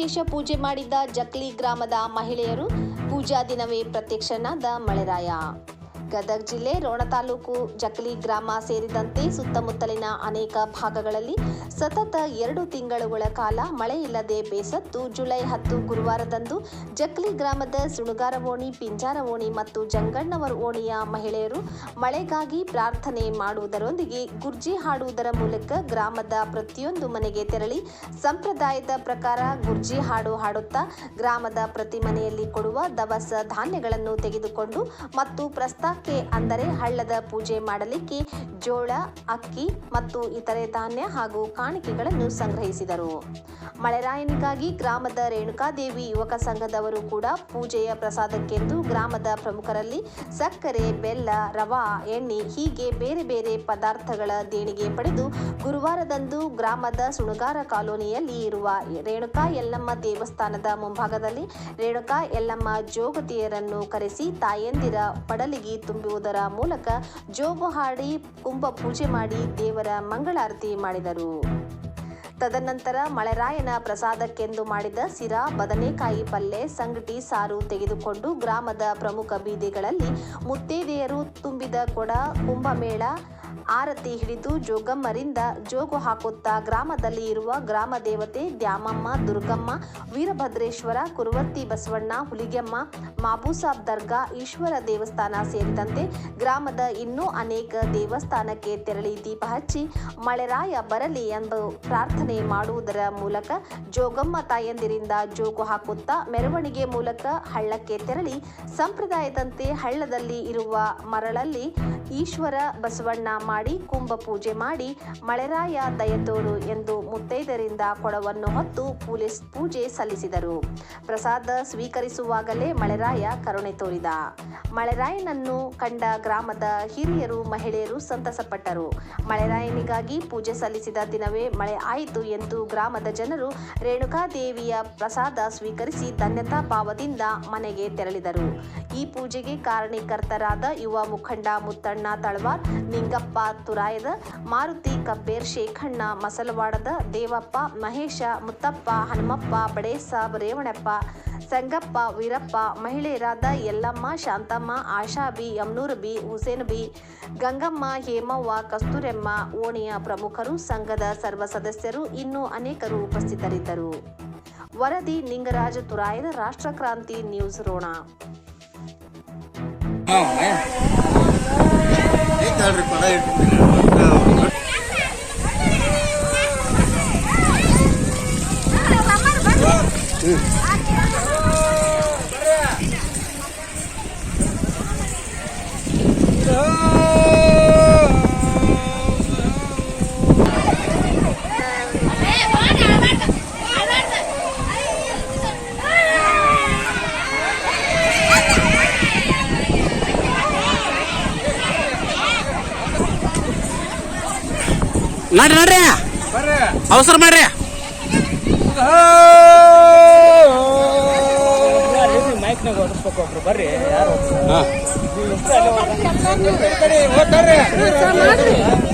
ವಿಶೇಷ ಪೂಜೆ ಮಾಡಿದ್ದ ಜಕ್ಲಿ ಗ್ರಾಮದ ಮಹಿಳೆಯರು ಪೂಜಾ ದಿನವೇ ಪ್ರತ್ಯಕ್ಷನಾದ ಮಳೆರಾಯ. ಗದಗ ಜಿಲ್ಲೆ ರೋಣ ತಾಲೂಕು ಜಕಲಿ ಗ್ರಾಮ ಸೇರಿದಂತೆ ಸುತ್ತಮುತ್ತಲಿನ ಅನೇಕ ಭಾಗಗಳಲ್ಲಿ ಸತತ ಎರಡು ತಿಂಗಳುಗಳ ಕಾಲ ಮಳೆ ಇಲ್ಲದೆ ಬೇಸತ್ತು ಜುಲೈ ಹತ್ತು ಗುರುವಾರದಂದು ಜಕ್ಲಿ ಗ್ರಾಮದ ಸುಣುಗಾರ ಓಣಿ ಪಿಂಜಾರ ಓಣಿ ಮತ್ತು ಜಂಗಣ್ಣವರ ಓಣಿಯ ಮಹಿಳೆಯರು ಮಳೆಗಾಗಿ ಪ್ರಾರ್ಥನೆ ಮಾಡುವುದರೊಂದಿಗೆ ಗುರ್ಜಿ ಹಾಡುವುದರ ಮೂಲಕ ಗ್ರಾಮದ ಪ್ರತಿಯೊಂದು ಮನೆಗೆ ತೆರಳಿ ಸಂಪ್ರದಾಯದ ಪ್ರಕಾರ ಗುರ್ಜಿ ಹಾಡು ಹಾಡುತ್ತಾ ಗ್ರಾಮದ ಪ್ರತಿ ಮನೆಯಲ್ಲಿ ಕೊಡುವ ದವಸ ಧಾನ್ಯಗಳನ್ನು ತೆಗೆದುಕೊಂಡು ಮತ್ತು ಪ್ರಸ್ತಾಕ್ಕೆ ಅಂದರೆ ಹಳ್ಳದ ಪೂಜೆ ಮಾಡಲಿಕ್ಕೆ ಜೋಳ, ಅಕ್ಕಿ ಮತ್ತು ಇತರೆ ಧಾನ್ಯ ಹಾಗೂ ಕಾಣಿಕೆಗಳನ್ನು ಸಂಗ್ರಹಿಸಿದರು. ಮಳೆರಾಯನಿಗಾಗಿ ಗ್ರಾಮದ ರೇಣುಕಾದೇವಿ ಯುವಕ ಸಂಘದವರು ಕೂಡ ಪೂಜೆಯ ಪ್ರಸಾದಕ್ಕೆಂದು ಗ್ರಾಮದ ಪ್ರಮುಖರಲ್ಲಿ ಸಕ್ಕರೆ, ಬೆಲ್ಲ, ರವಾ, ಎಣ್ಣೆ ಹೀಗೆ ಬೇರೆ ಬೇರೆ ಪದಾರ್ಥಗಳ ದೇಣಿಗೆ ಪಡೆದು ಗುರುವಾರದಂದು ಗ್ರಾಮದ ಸುಣಗಾರ ಕಾಲೋನಿಯಲ್ಲಿ ಇರುವ ರೇಣುಕಾ ಯಲ್ಲಮ್ಮ ದೇವಸ್ಥಾನದ ಮುಂಭಾಗದಲ್ಲಿ ರೇಣುಕಾ ಯಲ್ಲಮ್ಮ ಜೋಗತಿಯರನ್ನು ಕರೆಸಿ ತಾಯಂದಿರ ಪಡಲಿಗೆ ತುಂಬುವುದರ ಮೂಲಕ ಜೋಗು ಹಾಡಿ ಕುಂಭ ಪೂಜೆ ಮಾಡಿ ದೇವರ ಮಂಗಳಾರತಿ ಮಾಡಿದರು. ತದನಂತರ ಮಳೆರಾಯನ ಪ್ರಸಾದಕ್ಕೆಂದು ಮಾಡಿದ ಸಿರಾ ಬದನೆಕಾಯಿ ಪಲ್ಲೆ, ಸಂಗಟಿ, ಸಾರು ತೆಗೆದುಕೊಂಡು ಗ್ರಾಮದ ಪ್ರಮುಖ ಬೀದಿಗಳಲ್ಲಿ ಮುತ್ತೈದೆಯರು ತುಂಬಿದ ಕೊಡ, ಕುಂಭಮೇಳ ಆರತಿ ಹಿಡಿದು ಜೋಗಮ್ಮರಿಂದ ಜೋಗು ಹಾಕುತ್ತಾ ಗ್ರಾಮದಲ್ಲಿ ಇರುವ ಗ್ರಾಮ ದೇವತೆ ದ್ಯಾಮಮ್ಮ, ದುರ್ಗಮ್ಮ, ವೀರಭದ್ರೇಶ್ವರ ಕುರುವತ್ತಿ ಬಸವಣ್ಣ, ಹುಲಿಗೆಮ್ಮ, ಮಾಬೂಸಾಬ್ ದರ್ಗಾ, ಈಶ್ವರ ದೇವಸ್ಥಾನ ಸೇರಿದಂತೆ ಗ್ರಾಮದ ಇನ್ನೂ ಅನೇಕ ದೇವಸ್ಥಾನಕ್ಕೆ ತೆರಳಿ ದೀಪ ಹಚ್ಚಿ ಮಳೆರಾಯ ಬರಲಿ ಎಂದು ಪ್ರಾರ್ಥನೆ ಮಾಡುವುದರ ಮೂಲಕ ಜೋಗಮ್ಮ ತಾಯಂದಿರಿಂದ ಜೋಗು ಹಾಕುತ್ತಾ ಮೆರವಣಿಗೆ ಮೂಲಕ ಹಳ್ಳಕ್ಕೆ ತೆರಳಿ ಸಂಪ್ರದಾಯದಂತೆ ಹಳ್ಳದಲ್ಲಿ ಇರುವ ಮರಳಲ್ಲಿ ಈಶ್ವರ ಬಸವಣ್ಣ ಮಾಡಿ ಕುಂಭ ಪೂಜೆ ಮಾಡಿ ಮಳೆರಾಯ ದಯತೋರು ಎಂದು ಮುತ್ತೈದರಿಂದ ಕೊಡವನ್ನು ಹೊತ್ತು ಪೊಲೀಸ್ ಪೂಜೆ ಸಲ್ಲಿಸಿದರು. ಪ್ರಸಾದ ಸ್ವೀಕರಿಸುವಾಗಲೇ ಮಳೆರಾಯ ಕರುಣೆ ತೋರಿದ. ಮಳೆರಾಯನನ್ನು ಕಂಡ ಗ್ರಾಮದ ಹಿರಿಯರು ಮಹಿಳೆಯರು ಸಂತಸಪಟ್ಟರು. ಮಳೆರಾಯನಿಗಾಗಿ ಪೂಜೆ ಸಲ್ಲಿಸಿದ ದಿನವೇ ಮಳೆ ಆಯಿತು. ಎಂದು ಗ್ರಾಮದ ಜನರು ರೇಣುಕಾದೇವಿಯ ಪ್ರಸಾದ ಸ್ವೀಕರಿಸಿ ಧನ್ಯತಾ ಭಾವದಿಂದ ಮನೆಗೆ ತೆರಳಿದರು. ಈ ಪೂಜೆಗೆ ಕಾರಣೀಕರ್ತರಾದ ಯುವ ಮುಖಂಡ ಮುತ್ತಣ್ಣ ತಳವಾರ್, ನಿಂಗಪ್ಪ ತುರಾಯದ, ಮಾರುತಿ ಕಬ್ಬೇರ್ ಶೇಖಣ್ಣ ಮಸಲವಾಡದ, ದೇವಪ್ಪ ಮಹೇಶ, ಮುತ್ತಪ್ಪ ಹನುಮಪ್ಪ, ಬಡೇಸಾಬ್, ರೇವಣಪ್ಪ ಸಂಗಪ್ಪ, ವೀರಪ್ಪ ಮಹಿಳೆಯರಾದ ಯಲ್ಲಮ್ಮ ಶಾಂತಮ್ಮ, ಆಶಾ ಬಿ, ಯಮ್ನೂರ್ ಬಿ, ಹುಸೇನ್ ಬಿ, ಗಂಗಮ್ಮ, ಹೇಮವ್ವ, ಕಸ್ತೂರಮ್ಮ, ಓಣಿಯ ಪ್ರಮುಖರು, ಸಂಘದ ಸರ್ವ ಸದಸ್ಯರು ಇನ್ನೂ ಅನೇಕರು ಉಪಸ್ಥಿತರಿದ್ದರು. ವರದಿ, ನಿಂಗರಾಜ ತುರಾಯದ ರಾಷ್ಟ್ರಕ್ರಾಂತಿ ನ್ಯೂಸ್ ರೋಣ. ಹೇಳ್ರಿ. ನಡ್ರಿ ನಡ್ರಿ. ಅವಸರ ಮಾಡ್ರಿ. ಬರ್ರಿ ಬರ್ರಿ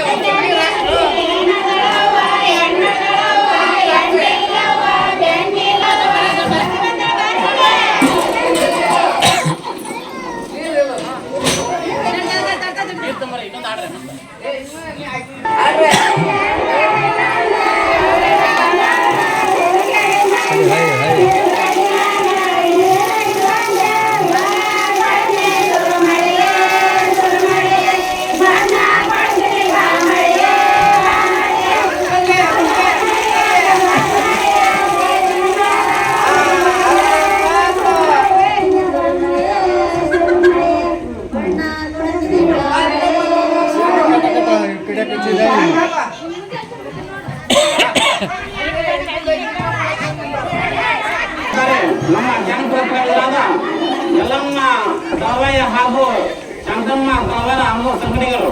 Thank you. ನಮ್ಮ ಜನಪ್ರತಿನಿಧಿಗಳಾದ ಯಲ್ಲಮ್ಮ ದಾವಯ್ಯ ಹಾಗೂ ಶಾಂತಮ್ಮ ದಾವರ ಅನ್ನೋ ಸಂಘಟನೆಗಳು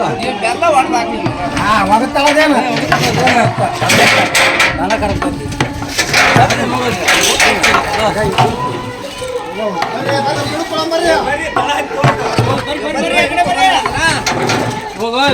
ಅಲ್ಲಿ ಬಿದ್ದೋಗ ಅತ್ತ ಹೋಗ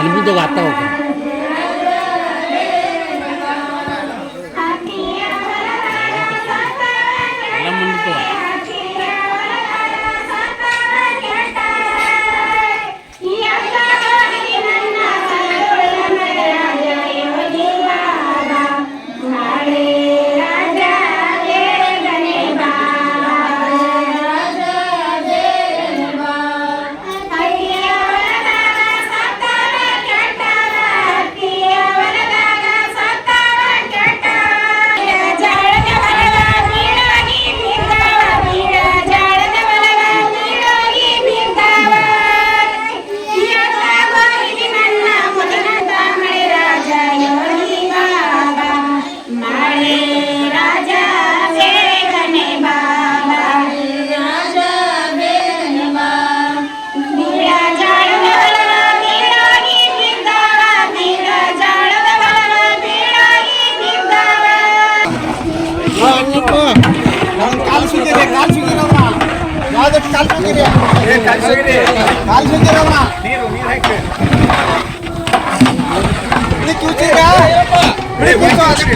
अद्भुत गाता होता. ಸುಗಿರಿ ಕಾಲು ಸುಗಿರಮ್ಮ ನೀರು ನೀರು ಹಾಕಿ ಹುಳಿ ಕೂಚಿರ ಹುಳಿ ಕೂಚು ಅದಕ್ಕೆ